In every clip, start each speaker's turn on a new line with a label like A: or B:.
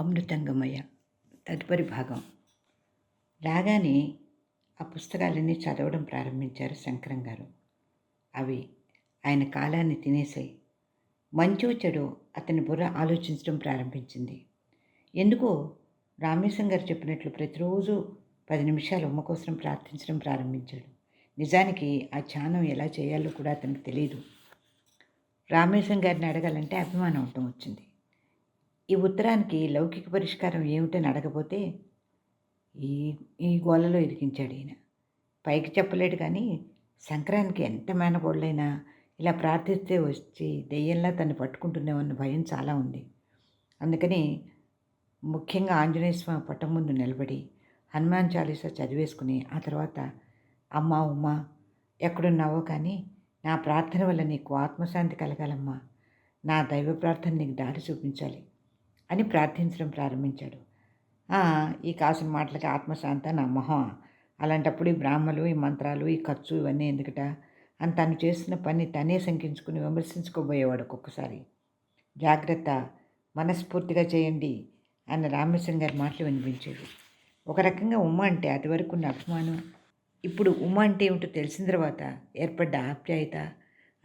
A: అమృతంగమయ్య తదుపరి భాగం. రాగానే ఆ పుస్తకాలన్నీ చదవడం ప్రారంభించారు శంకరం గారు. అవి ఆయన కాలాన్ని తినేసాయి మంచో చెడు అతని బుర్ర ఆలోచించడం ప్రారంభించింది. ఎందుకో రామేశం గారు చెప్పినట్లు ప్రతిరోజు పది నిమిషాలు ఉమ్మ కోసం ప్రార్థించడం ప్రారంభించాడు. నిజానికి ఆ ధ్యానం ఎలా చేయాలో కూడా అతనికి తెలియదు రామేశం గారిని అడగాలంటే అభిమానం అవటం వచ్చింది. ఈ ఉత్తరానికి లౌకిక పరిష్కారం ఏమిటని అడగపోతే ఈ ఈ గోలలో ఇరికించాడు ఈయన. పైకి చెప్పలేడు కానీ సంక్రాంతికి ఎంత మేనకోళ్ళైనా ఇలా ప్రార్థిస్తే వచ్చి దెయ్యంలా తను పట్టుకుంటున్నామన్న భయం చాలా ఉంది. అందుకని ముఖ్యంగా ఆంజనేయ స్వామి పట్టం ముందు నిలబడి హనుమాన్ చాలీసా చదివేసుకుని ఆ తర్వాత అమ్మ ఉమ్మ ఎక్కడున్నావో కానీ నా ప్రార్థన వల్ల నీకు ఆత్మశాంతి కలగాలమ్మా. నా దైవ ప్రార్థన నీకు దారి చూపించాలి. అని ప్రార్థించడం ప్రారంభించాడు. ఈ కాసిన మాటలకి ఆత్మశాంత నా మొహం. అలాంటప్పుడు ఈ బ్రాహ్మలు ఈ మంత్రాలు ఈ ఖర్చు ఇవన్నీ ఎందుకట? అని తను చేస్తున్న పని తనే శంకించుకుని విమర్శించుకోబోయేవాడు ఒక్కొక్కసారి. జాగ్రత్త మనస్ఫూర్తిగా చేయండి అన్న రామేశ్వరం గారి మాటలు వినిపించేవి ఒక రకంగా ఉమ్మ అంటే అది వరకు ఉన్న అభిమానం. ఇప్పుడు ఉమ్మ అంటే ఏమిటో తెలిసిన తర్వాత ఏర్పడ్డ ఆప్యాయత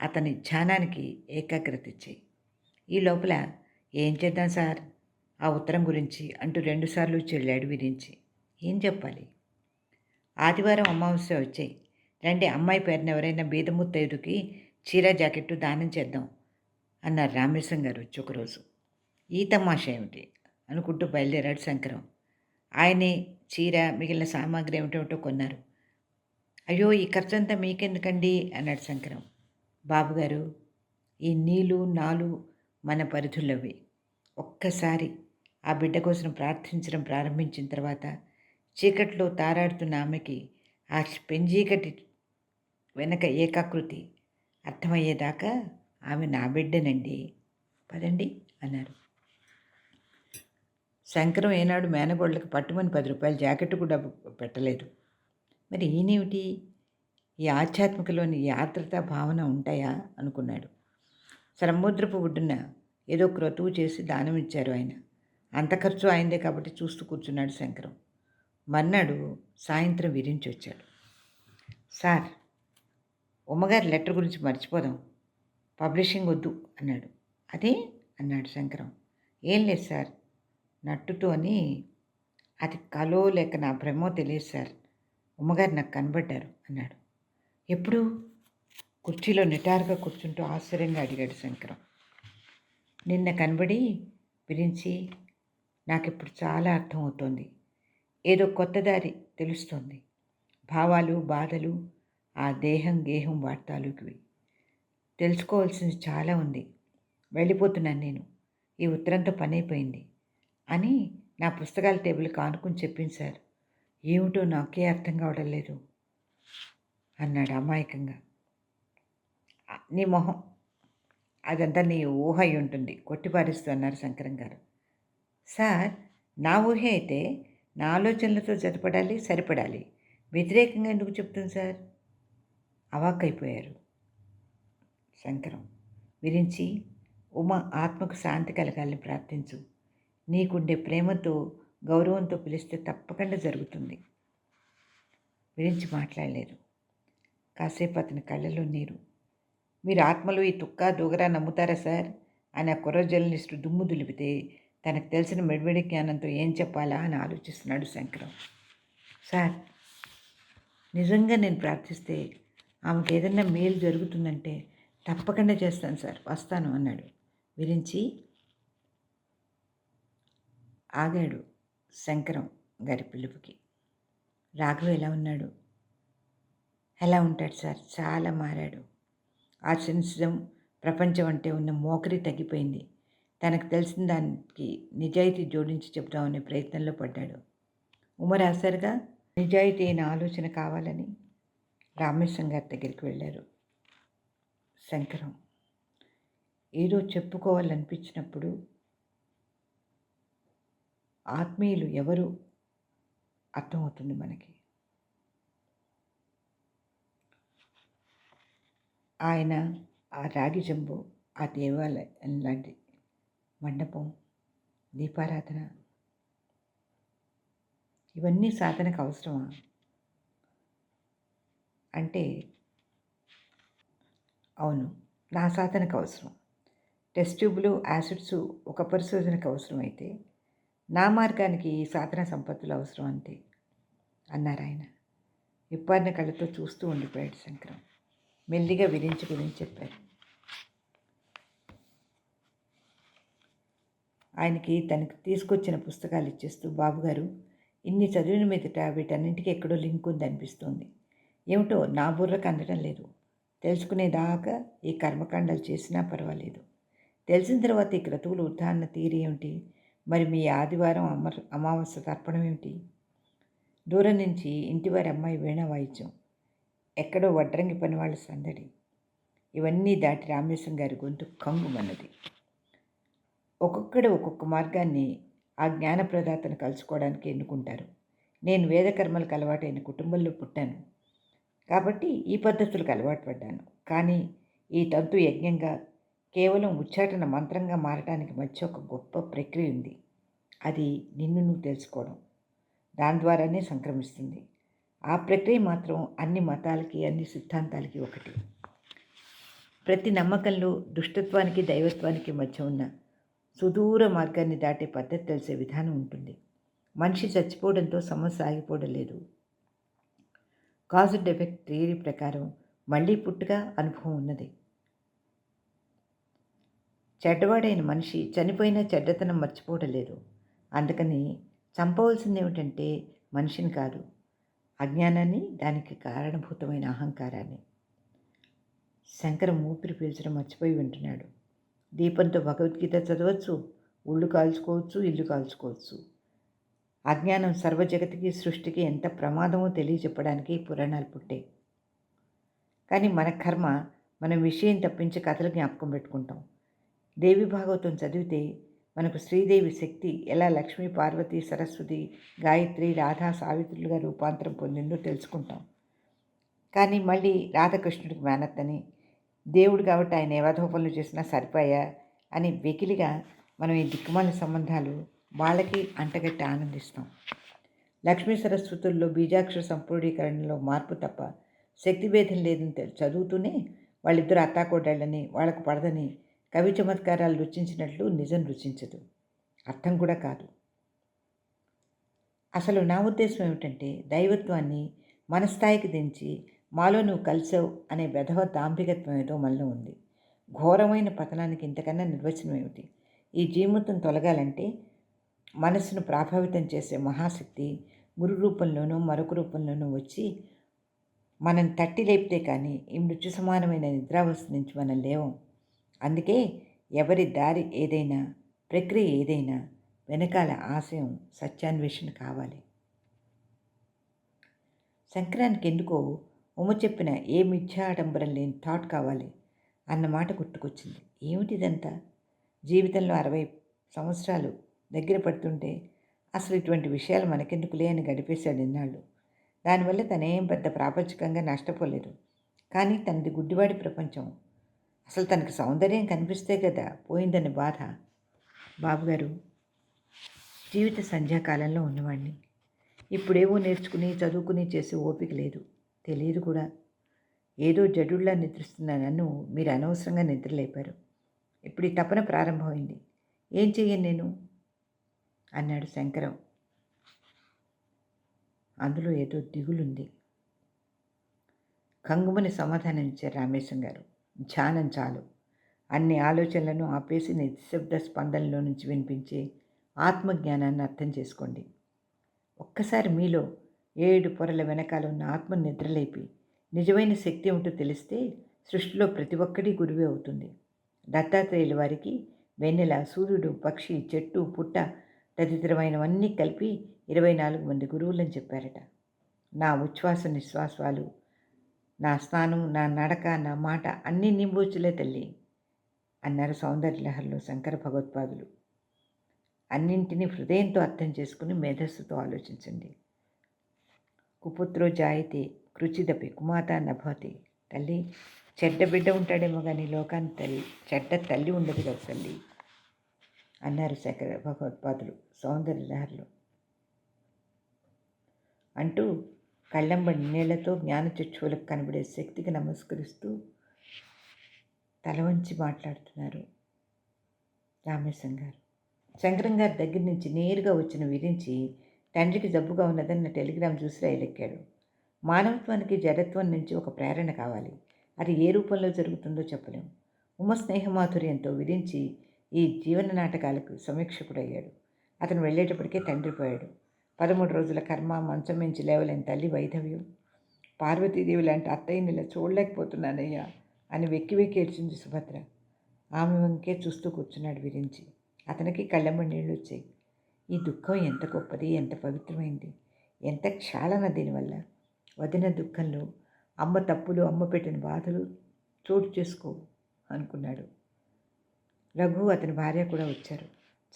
A: అతని ధ్యానానికి ఏకాగ్రత ఇచ్చాయి. ఈ లోపల ఏం చేద్దాం సార్? ఆ ఉత్తరం గురించి అంటూ రెండుసార్లు చెల్లాడు విరించి ఏం చెప్పాలి? ఆదివారం అమావాస్య వచ్చాయి రండి అమ్మాయి పేరున ఎవరైనా బీదముత్తైదుకి చీర జాకెట్టు దానం చేద్దాం అన్నారు రామేశం గారు వచ్చి ఒకరోజు ఈ తమాషా ఏమిటి? అనుకుంటూ బయలుదేరాడు శంకరం. ఆయనే చీర మిగిలిన సామాగ్రి ఏమిటేమిటో కొన్నారు. అయ్యో ఈ ఖర్చంతా మీకెందుకండి? అన్నాడు శంకరం. బాబుగారు ఈ నీళ్ళు నాలు మన పరిధులవి. ఒక్కసారి ఆ బిడ్డ కోసం ప్రార్థించడం ప్రారంభించిన తర్వాత చీకట్లో తారాడుతున్న ఆమెకి ఆ పెంజీకటి వెనక ఏకాకృతి అర్థమయ్యేదాకా ఆమె నా బిడ్డనండి. పదండి అన్నారు. శంకరం ఏనాడు మేనగోళ్ళకి పట్టుమని పది రూపాయలు జాకెట్ కూడా పెట్టలేదు. మరి ఈయనేమిటి? ఈ ఆధ్యాత్మికలోని ఈ ఆర్ద్రత భావన ఉంటాయా? అనుకున్నాడు. సముద్రపు ఒడ్డున ఏదో క్రతువు చేసి దానం ఇచ్చారు ఆయన. అంత ఖర్చు అయిందే కాబట్టి చూస్తూ కూర్చున్నాడు శంకరం. మర్నాడు సాయంత్రం విరించి వచ్చాడు. సార్ ఉమ్మగారి లెటర్ గురించి మర్చిపోదాం. పబ్లిషింగ్ వద్దు అన్నాడు. అదే? అన్నాడు శంకరం. ఏం లేదు సార్. నట్టుతో అని అది కలో లేక నా భ్రమో తెలియదు సార్. ఉమ్మగారు నాకు కనబడ్డారు అన్నాడు. ఎప్పుడు? కుర్చీలో నిటారుగా కూర్చుంటూ ఆశ్చర్యంగా అడిగాడు శంకరం. నిన్న కనబడి గురించి నాకు ఇప్పుడు చాలా అర్థమవుతోంది. ఏదో కొత్త దారి తెలుస్తోంది. భావాలు బాధలు ఆ దేహం గేహం వార్తాలుకివి. తెలుసుకోవాల్సింది చాలా ఉంది. వెళ్ళిపోతున్నాను నేను. ఈ ఉత్తరంతో పని అయిపోయింది అని నా పుస్తకాల టేబుల్ కానుకుని చెప్పింది సార్. ఏమిటో నాకే అర్థం కావడం లేదు అన్నాడు అమాయకంగా. నీ మొహం అదంతా నీ ఊహ అయి ఉంటుంది. కొట్టిపారిస్తూ అన్నారు శంకరం గారు సార్ నా ఊహే అయితే నా ఆలోచనలతో జతపడాలి సరిపడాలి. వ్యతిరేకంగా ఎందుకు చెప్తుంది సార్? అవాక్కైపోయారు. శంకరం విరించి ఉమ ఆత్మకు శాంతి కలగాలని ప్రార్థించు. నీకుండే ప్రేమతో గౌరవంతో పిలిస్తే తప్పకుండా జరుగుతుంది. విరించి మాట్లాడలేదు. కాసేపు అతని కళ్ళలో నీరు. మీరు ఆత్మలు ఈ తుక్క దూగరా నమ్ముతారా సార్? అని ఆ కుర్ర దుమ్ము దులిపితే తనకు తెలిసిన మెడిమెడి జ్ఞానంతో ఏం చెప్పాలా అని ఆలోచిస్తున్నాడు శంకరం. సార్ నిజంగా నేను ప్రార్థిస్తే ఆమెకు ఏదైనా మేలు జరుగుతుందంటే తప్పకుండా చేస్తాను సార్ వస్తాను అన్నాడు. విరించి ఆగాడు శంకరం గారి పిలుపుకి. రాఘవ ఎలా ఉన్నాడు? ఎలా ఉంటాడు సార్? చాలా మారాడు. ఆశించడం ప్రపంచం అంటే ఉన్న మోకరి తగ్గిపోయింది. తనకు తెలిసిన దానికి నిజాయితీ జోడించి చెప్దామనే ప్రయత్నంలో పడ్డాడు. ఉమర్ ఆసరిగా నిజాయితీ అయిన ఆలోచన కావాలని రామేశ్వరం గారి దగ్గరికి వెళ్ళారు. శంకరం ఏదో చెప్పుకోవాలనిపించినప్పుడు ఆత్మీయులు ఎవరు అర్థమవుతుంది మనకి? ఆయన ఆ రాగి జంబు ఆ దేవాలయం లాంటి మండపం దీపారాధన. ఇవన్నీ సాధనకు అవసరమా? అంటే అవును నా సాధనకు అవసరం. టెస్ట్ ట్యూబ్లు యాసిడ్స్ ఒక పరిశోధనకు అవసరమైతే నా మార్గానికి ఈ సాధన సంపత్తులు అవసరం అంతే అన్నారు ఆయన. విప్పారిన కళ్ళతో చూస్తూ ఉండిపోయాడు శంకరం. మెల్లిగా విరించి గురించి చెప్పారు. ఆయనకి తనకు తీసుకొచ్చిన పుస్తకాలు ఇచ్చేస్తూ బాబుగారు ఇన్ని చదివిన మీదట వీటన్నింటికి ఎక్కడో లింక్ ఉంది అనిపిస్తుంది. ఏమిటో నా బుర్రకు అందడం లేదు. తెలుసుకునేదాకా ఈ కర్మకాండాలు చేసినా పర్వాలేదు. తెలిసిన తర్వాత ఈ క్రతువులు ఉదాహరణ తీరి ఏమిటి? మరి మీ ఆదివారం అమర్ అమావాస్య తర్పణం ఏమిటి? దూరం నుంచి ఇంటివారి అమ్మాయి వీణ వాయిద్యం. ఎక్కడో వడ్రంగి పని వాళ్ళ సందడి. ఇవన్నీ దాటి రామేశ్వరం గారి గొంతు కంగుమన్నది. ఒక్కొక్కడు ఒక్కొక్క మార్గాన్ని ఆ జ్ఞానప్రదాతను కలుసుకోవడానికి ఎన్నుకుంటారు. నేను వేదకర్మలకు అలవాటైన కుటుంబంలో పుట్టాను. కాబట్టి ఈ పద్ధతులకు అలవాటు పడ్డాను. కానీ ఈ తంతు యజ్ఞంగా కేవలం ఉచ్చాటన మంత్రంగా మారటానికి మధ్య ఒక గొప్ప ప్రక్రియ ఉంది. అది నిన్ను నువ్వు తెలుసుకోవడం. దాని ద్వారానే సంక్రమిస్తుంది. ఆ ప్రక్రియ మాత్రం అన్ని మతాలకి అన్ని సిద్ధాంతాలకి ఒకటి. ప్రతి నమ్మకంలో దుష్టత్వానికి దైవత్వానికి మధ్య ఉన్న సుదూర మార్గాన్ని దాటే పద్ధతి తెలిసే విధానం ఉంటుంది. మనిషి చచ్చిపోవడంతో సమస్య ఆగిపోవడం లేదు. కాజ్ అండ్ ఎఫెక్ట్ థియరీ ప్రకారం మళ్ళీ పుట్టుగా అనుభవం ఉన్నది. చెడ్డవాడైన మనిషి చనిపోయిన చెడ్డతనం మర్చిపోవడం లేదు. అందుకని చంపవలసింది ఏమిటంటే మనిషిని కాదు అజ్ఞానాన్ని దానికి కారణభూతమైన అహంకారాన్ని. శంకరం ఊపిరి పీల్చడం మర్చిపోయి వింటున్నాడు. దీపంతో భగవద్గీత చదవచ్చు ఒళ్ళు కాల్చుకోవచ్చు ఇల్లు కాల్చుకోవచ్చు. అజ్ఞానం సర్వజగతికి సృష్టికి ఎంత ప్రమాదమో తెలియజెప్పడానికి పురాణాలు పుట్టే కానీ మన కర్మ మనం విషయం తప్పించి కథలు జ్ఞాపకం పెట్టుకుంటాం. దేవి భాగవతం చదివితే మనకు శ్రీదేవి శక్తి ఎలా లక్ష్మీ పార్వతి సరస్వతి గాయత్రి రాధా సావిత్రులుగా రూపాంతరం పొందిందో తెలుసుకుంటాం. కానీ మళ్ళీ రాధాకృష్ణుడికి మేనత్తని దేవుడు కాబట్టి ఆయన ఏవాధోపనలు చేసినా సరిపోయా అని వెకిలిగా మనం ఈ దిక్కుమాల సంబంధాలు వాళ్ళకి అంటగట్టి ఆనందిస్తాం. లక్ష్మీ సరస్వతుల్లో బీజాక్షర సంపూర్ణీకరణలో మార్పు తప్ప శక్తి భేదం లేదని చదువుతూనే వాళ్ళిద్దరు అత్తాకోడళ్ళని వాళ్ళకు పడదని కవి చమత్కారాలు రుచించినట్లు నిజం రుచించదు. అర్థం కూడా కాదు. అసలు నా ఉద్దేశం ఏమిటంటే దైవత్వాన్ని మనస్థాయికి దించి మాలో నువ్వు కలిసావు అనే వెధవ దాంభికత్వం ఏదో మనలో ఉంది. ఘోరమైన పతనానికి ఇంతకన్నా నిర్వచనం ఏమిటి ఈ జీవితం తొలగాలంటే మనసును ప్రభావితం చేసే మహాశక్తి గురు రూపంలోనూ మరొక రూపంలోనూ వచ్చి మనం తట్టి లేపితే కానీ ఈ మృత్యు సమానమైన నిద్రావస్థ నుంచి మనం లేవం. అందుకే ఎవరి దారి ఏదైనా ప్రక్రియ ఏదైనా వెనకాల ఆశయం సత్యాన్వేషణ కావాలి. సంక్రాంతికి ఎందుకో ఉమ చెప్పిన ఏ మిథ్యాడంబరం లేని థాట్ కావాలి అన్న మాట గుర్తుకొచ్చింది. ఏమిటిదంతా? జీవితంలో అరవై సంవత్సరాలు దగ్గర పడుతుంటే అసలు ఇటువంటి విషయాలు మనకెందుకులే అని గడిపేశాడు ఇన్నాళ్ళు. దానివల్ల తనేం పెద్ద ప్రాపంచికంగా నష్టపోలేదు. కానీ తనది గుడ్డివాడి ప్రపంచం. అసలు తనకి సౌందర్యం కనిపిస్తే కదా పోయిందని బాధ. బాబుగారు జీవిత సంధ్యాకాలంలో ఉన్నవాడిని ఇప్పుడేవో నేర్చుకుని చదువుకుని చేసే ఓపిక లేదు. తెలియదు కూడా. ఏదో జడుల్లా నిద్రిస్తున్న నన్ను మీరు అనవసరంగా నిద్రలేపారు. ఇప్పుడు ఈ తపన ప్రారంభమైంది. ఏం చెయ్యను నేను? అన్నాడు శంకరం. అందులో ఏదో దిగులుంది. కంగుమని సమాధానం ఇచ్చారు రామేశం గారు. ధ్యానం చాలు. అన్ని ఆలోచనలను ఆపేసి నిశ్శబ్ద స్పందనలో నుంచి వినిపించే ఆత్మజ్ఞానాన్ని అర్థం చేసుకోండి. ఒక్కసారి మీలో ఏడు పొరల వెనకాల ఉన్న ఆత్మ నిద్రలేపి నిజమైన శక్తి ఏమిటో తెలిస్తే సృష్టిలో ప్రతి ఒక్కటి గురువే అవుతుంది. దత్తాత్రేయుల వారికి వెన్నెల సూర్యుడు పక్షి చెట్టు పుట్ట తదితరమైనవన్నీ కలిపి ఇరవై నాలుగు మంది గురువులని చెప్పారట. నా ఉచ్ఛ్వాస నిశ్వాసాలు నా స్నానం నా నడక నా మాట అన్నీ నింబూచులే తల్లి అన్నారు సౌందర్యలహర్లో శంకర భగవత్పాదులు. అన్నింటినీ హృదయంతో అర్థం చేసుకుని మేధస్సుతో ఆలోచించండి. కుపుత్రో జాయితే కృచిదపి కుమాత నభవతి. తల్లి చెడ్డ బిడ్డ ఉంటాడేమో కానీ లోకాన్ని తల్లి చెడ్డ తల్లి ఉండదు కదా తల్లి అన్నారు శంకర భగవత్పాదులు సౌందర్య లహరిలో అంటూ కళ్ళంబడి నీళ్ళతో జ్ఞానచక్షువులకు కనబడే శక్తికి నమస్కరిస్తూ తల వంచి మాట్లాడుతున్నారు రామేశం గారు. శంకరం గారి దగ్గర నుంచి నేరుగా వచ్చిన విరించి తండ్రికి జబ్బుగా ఉన్నదన్న టెలిగ్రామ్ చూసి రైలెక్కాడు. మానవత్వానికి జడత్వం నుంచి ఒక ప్రేరణ కావాలి. అది ఏ రూపంలో జరుగుతుందో చెప్పలేము ఉమ స్నేహమాధుర్యంతో విధించి ఈ జీవన నాటకాలకు సమీక్షకుడయ్యాడు. అతను వెళ్ళేటప్పటికే తండ్రి పోయాడు. పదమూడు రోజుల కర్మ మంచం మించి లేవలేని తల్లి వైధవ్యం. పార్వతీదేవి లాంటి అత్తయ్యని ఇలా చూడలేకపోతున్నానయ్యా అని వెక్కి వెక్కి ఏడ్చింది సుభద్ర. ఆమె వంకే చూస్తూ కూర్చున్నాడు విరించి. అతనికి కళ్ళెమ్మ నీళ్ళు వచ్చాయి ఈ దుఃఖం ఎంత గొప్పది ఎంత పవిత్రమైంది ఎంత క్షాళన దీనివల్ల. వదిన దుఃఖంలో అమ్మ తప్పులు అమ్మ పెట్టిన బాధలు చోటు చేసుకో అనుకున్నాడు. రఘు అతని భార్య కూడా వచ్చారు.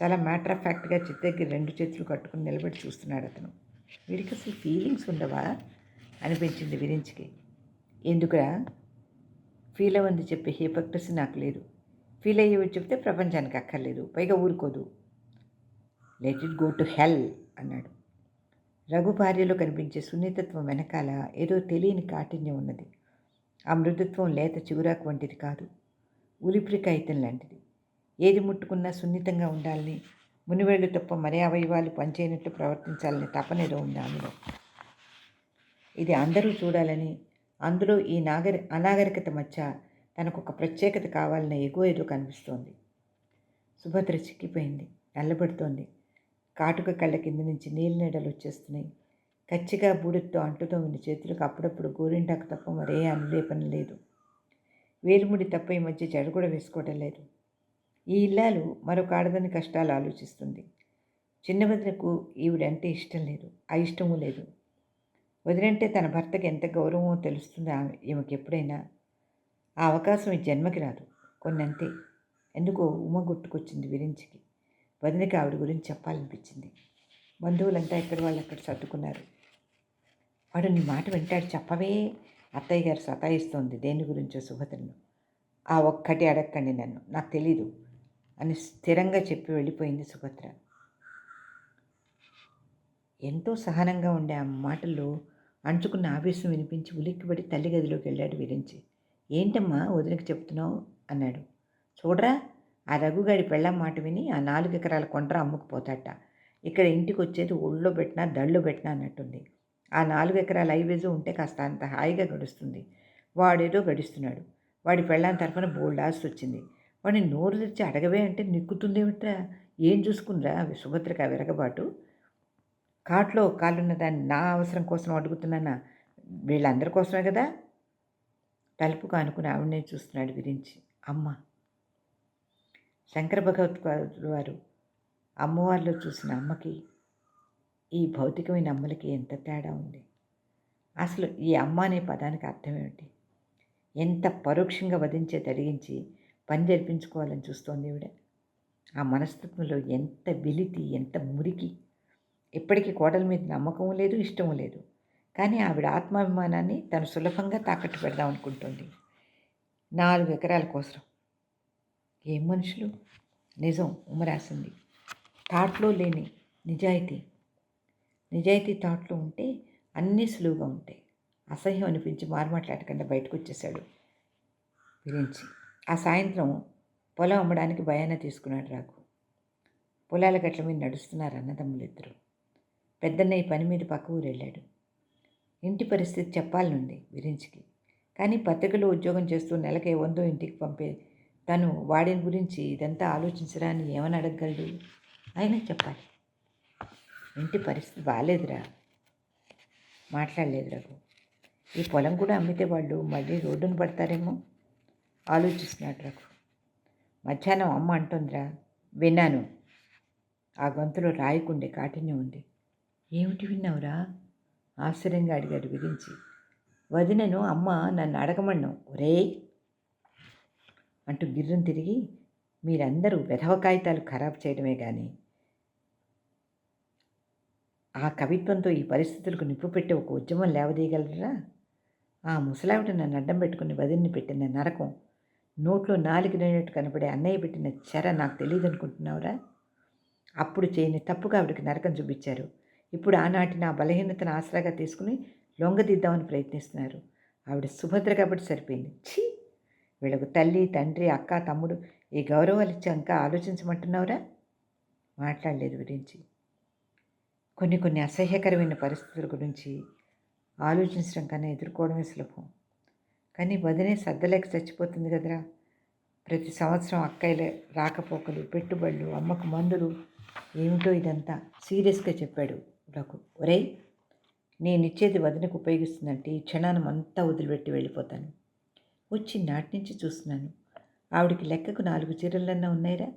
A: చాలా మ్యాటర్ ఆఫ్ ఫ్యాక్ట్గా చిత్తగ్గి రెండు చేతులు కట్టుకుని నిలబడి చూస్తున్నాడు అతను. వీడికి అసలు ఫీలింగ్స్ ఉండవా? అనిపించింది విరించికి ఎందుకురా? ఫీల్ అవ్వంది చెప్పే హేపక్టస్ నాకు లేదు. ఫీల్ అయ్యేవి చెప్తే ప్రపంచానికి అక్కర్లేదు. పైగా ఊరుకోదు. Let it go to hell అన్నాడు. రఘు భార్యలో కనిపించే సున్నితత్వం వెనకాల ఏదో తెలియని కాఠిన్యం ఉన్నది. ఆ మృదుత్వం లేత చిగురాకు వంటిది కాదు. ఉలిపిరి కాగితం లాంటిది. ఏది ముట్టుకున్నా సున్నితంగా ఉండాలని మునివేళ్ళు తప్ప మరే అవయవాలు పనిచేయనట్లు ప్రవర్తించాలని తపనేదో ఉంది ఆమెలో. ఇది అందరూ చూడాలని అందులో ఈ నాగరి అనాగరికత మధ్య తనకు ఒక ప్రత్యేకత కావాలన్న ఎగో ఏదో కనిపిస్తోంది. సుభద్ర చిక్కిపోయింది నల్లబడుతోంది. కాటుక కళ్ళ కింద నుంచి నీళ్ళ నీడలు వచ్చేస్తున్నాయి. కచ్చిగా బూడితో అంటుతో ఉన్న చేతులకు అప్పుడప్పుడు గోరింటాకు తప్ప మరే అనులేపన లేదు. వేలుముడి తప్ప ఈ మధ్య జడ కూడా వేసుకోవడం లేదు. ఈ ఇల్లాలు మరొక ఆడదని కష్టాలు ఆలోచిస్తుంది. చిన్నవదినకు ఈవిడంటే ఇష్టం లేదు ఆ ఇష్టము లేదు. వదినంటే తన భర్తకి ఎంత గౌరవమో తెలుస్తుంది ఆమె ఈమెకి ఎప్పుడైనా. ఆ అవకాశం ఈ జన్మకి రాదు కొన్ని అంతే ఎందుకో ఉమ గుర్తుకొచ్చింది విరించికి వదినకి ఆవిడ గురించి చెప్పాలనిపించింది. బంధువులంతా ఎక్కడి వాళ్ళు అక్కడ సర్దుకున్నారు? వాడు నీ మాట వింటాడు చెప్పవే. అత్తయ్య గారు సతాయిస్తోంది దేని గురించో సుభద్రను. ఆ ఒక్కటి అడగండి నన్ను నాకు తెలీదు అని స్థిరంగా చెప్పి వెళ్ళిపోయింది సుభద్ర. ఎంతో సహనంగా ఉండే ఆ మాటల్లో అంచుకున్న ఆవేశం వినిపించి ఉలిక్కిపడి తల్లి గదిలోకి వెళ్ళాడు విరించి ఏంటమ్మా వదినకి చెప్తున్నావు? అన్నాడు. చూడరా ఆ రఘుగాడి పెళ్ళం మాట విని ఆ నాలుగు ఎకరాల కొండ్ర అమ్ముకుపోతాట. ఇక్కడ ఇంటికి వచ్చేది ఒళ్ళో పెట్టినా దళ్ళు పెట్టినా అన్నట్టుంది. ఆ నాలుగు ఎకరాల ఐవేజు ఉంటే కాస్త అంత హాయిగా గడుస్తుంది. వాడేదో గడిస్తున్నాడు. వాడి పెళ్ళాం తరఫున బోల్డాల్సి వచ్చింది. వాడిని నోరు తెచ్చి అడగవే అంటే నిక్కుతుందేమిట్రా? ఏం చూసుకుందిరా? సుభద్రక విరగబాటు. కాట్లో కాలున్న దాన్ని నా అవసరం కోసం అడుగుతున్నానా? వీళ్ళందరి కోసమే కదా? తలుపుకు అనుకుని ఆవిడనే చూస్తున్నాడు విరించి. అమ్మ! శంకర భగవత్పాదులు వారు అమ్మవారిలో చూసిన అమ్మకి ఈ భౌతికమైన అమ్మలకి ఎంత తేడా ఉంది? అసలు ఈ అమ్మ అనే పదానికి అర్థం ఏమిటి? ఎంత పరోక్షంగా వధించే తడిగించి పని జరిపించుకోవాలని చూస్తోంది ఈవిడ? ఆ మనస్తత్వంలో ఎంత వెలితి ఎంత మురికి? ఇప్పటికీ కోడల మీద నమ్మకం లేదు ఇష్టము లేదు. కానీ ఆవిడ ఆత్మాభిమానాన్ని తను సులభంగా తాకట్టు పెడదాం అనుకుంటుంది. నాలుగు ఎకరాల కోసం ఏం మనుషులు? నిజం ఉమరాసింది థాట్లో లేని నిజాయితీ. నిజాయితీ థాట్లో ఉంటే అన్నీ సులువుగా ఉంటాయి. అసహ్యం అనిపించి మారుమాట్లాడకుండా బయటకు వచ్చేసాడు గురించి ఆ సాయంత్రం పొలం అమ్మడానికి భయాన తీసుకున్నాడు రాకు పొలాల గట్ల మీద నడుస్తున్నారు అన్నదమ్ములు ఇద్దరు. పెద్దన్నయ్య పని మీద పక్క ఊరు వెళ్ళాడు ఇంటి పరిస్థితి చెప్పాలనుంది విరించికి కానీ పత్రికలో ఉద్యోగం చేస్తూ నెలకే వందో ఇంటికి పంపే తను వాడిని గురించి ఇదంతా ఆలోచించరా అని ఏమని అడగగలడు? అయినా చెప్పాలి. ఇంటి పరిస్థితి బాగాలేదురా మాట్లాడలేదు రఘు. ఈ పొలం కూడా అమ్మితే వాళ్ళు మళ్ళీ రోడ్డును పడతారేమో? ఆలోచిస్తున్నాడు రఘు. మధ్యాహ్నం అమ్మ అంటుందిరా విన్నాను. ఆ గొంతులో రాయకుండే కాఠిన్యం ఉంది. ఏమిటి విన్నావురా? ఆశ్చర్యంగా అడిగాడు విరించి. వదినను అమ్మ నన్ను అడగమన్నావు. ఒరే అంటూ గిర్రం తిరిగి మీరందరూ వెధవ కాగితాలు ఖరాబ్ చేయడమే కానీ ఆ కవిత్వంతో ఈ పరిస్థితులకు నిప్పు పెట్టి ఒక ఉద్యమం లేవదీయగలరా? ఆ ముసలావిడ నన్ను అడ్డం పెట్టుకుని వదిలిని పెట్టిన నరకం నోట్లో నాలుగు నేనట్టు కనపడే అన్నయ్య పెట్టిన చెర నాకు తెలియదు అనుకుంటున్నావురా అప్పుడు చేయని తప్పుగా ఆవిడకి నరకం చూపించారు. ఇప్పుడు ఆనాటి నా బలహీనతను ఆసరాగా తీసుకుని లొంగదిద్దామని ప్రయత్నిస్తున్నారు. ఆవిడ సుభద్ర కాబట్టి సరిపోయింది. ఛీ! వీళ్ళకు తల్లి తండ్రి అక్క తమ్ముడు ఈ గౌరవాలు ఇచ్చాక ఆలోచించమంటున్నావురా? మాట్లాడలేదు గురించి కొన్ని కొన్ని అసహ్యకరమైన పరిస్థితుల గురించి ఆలోచించడం కన్నా ఎదుర్కోవడమే సులభం. కానీ వదినే సర్దలేక చచ్చిపోతుంది కదరా. ప్రతి సంవత్సరం అక్కయ్యల రాకపోకలు పెట్టుబడులు అమ్మకు మందులు. ఏమిటో ఇదంతా సీరియస్గా చెప్పాడు రఘు. ఒరేయ్ నేను ఇచ్చేది వదినకు ఉపయోగిస్తుందంటే ఈ క్షణాన్ని అంతా వదిలిపెట్టి వెళ్ళిపోతాను. వచ్చి నాటి నుంచి చూస్తున్నాను. ఆవిడికి లెక్కకు నాలుగు చీరలన్నా ఉన్నాయిరా?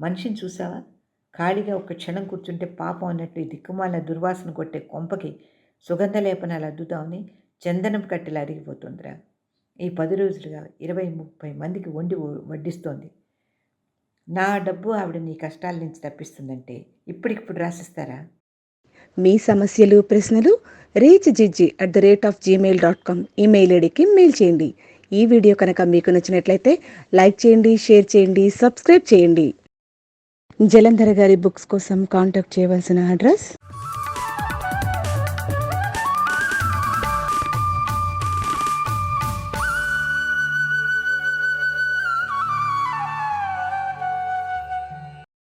A: మనిషిని చూసావా? ఖాళీగా ఒక క్షణం కూర్చుంటే పాపం అన్నట్టు ఈ దిక్కుమాల దుర్వాసన కొట్టే కొంపకి సుగంధ లేపనాలు అద్దుతామని చందనం కట్టెలు అరిగిపోతుందిరా. ఈ పది రోజులుగా ఇరవై ముప్పై మందికి వండి వడ్డిస్తోంది. నా డబ్బు ఆవిడ నీ కష్టాల నుంచి తప్పిస్తుందంటే ఇప్పటికిప్పుడు రాసిస్తారా?
B: మీ సమస్యలు ప్రశ్నలు reach Jijji at the rate of Gmail dot com email ఐడికి మెయిల్ చేయండి. ఈ వీడియో కనుక మీకు నచ్చినట్లయితే లైక్ చేయండి షేర్ చేయండి సబ్స్క్రైబ్ చేయండి. జలంధర్ గారి బుక్స్ కోసం కాంటాక్ట్ చేయవలసిన అడ్రస్?